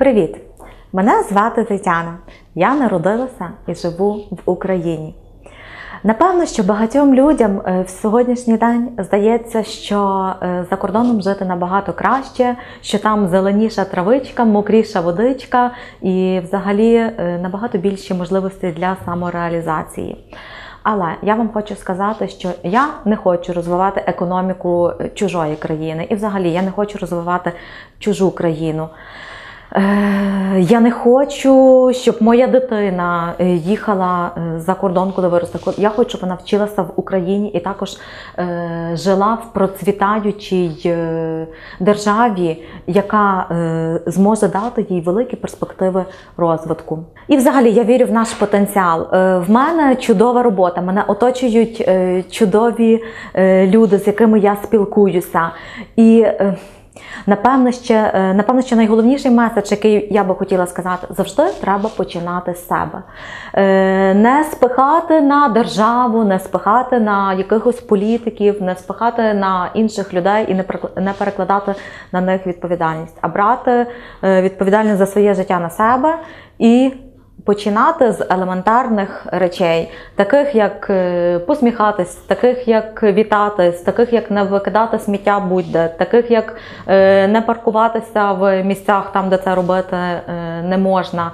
Привіт! Мене звати Тетяна. Я народилася і живу в Україні. Напевно, що багатьом людям е, в сьогоднішній день здається, що е, за кордоном жити набагато краще, що там зеленіша травичка, мокріша водичка і взагалі е, набагато більші можливості для самореалізації. Але я вам хочу сказати, що я не хочу розвивати економіку чужої країни, і взагалі я не хочу розвивати чужу країну. Е, Я не хочу, щоб моя дитина е, їхала е, за кордон, коли виросте. Я хочу, щоб вона вчилася в Україні і також жила в процвітаючій державі, яка зможе дати їй великі перспективи розвитку. І взагалі я вірю в наш потенціал. В мене чудова робота, мене оточують чудові люди, з якими я спілкуюся. І Напевно, ще, е, напевно, що найголовніший меседж, який я би хотіла сказати, завжди треба починати з себе. Е, Не спихати на державу, не спихати на якихось політиків, не спихати на інших людей і не перекладати на них відповідальність, а брати е, відповідальність за своє життя на себе і починати з елементарних речей, таких як е, посміхатись, таких як вітатись, таких як не викидати сміття будь-де, таких як е, не паркуватися в місцях там, де це робити е, не можна.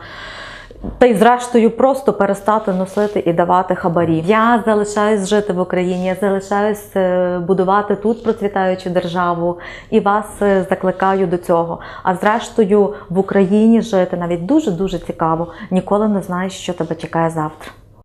Та й зрештою просто перестати носити і давати хабарі. Я залишаюсь жити в Україні, я залишаюсь е, будувати тут процвітаючу державу і вас е, закликаю до цього. А зрештою в Україні жити навіть дуже дуже цікаво. Ніколи не знаєш, що тебе чекає завтра.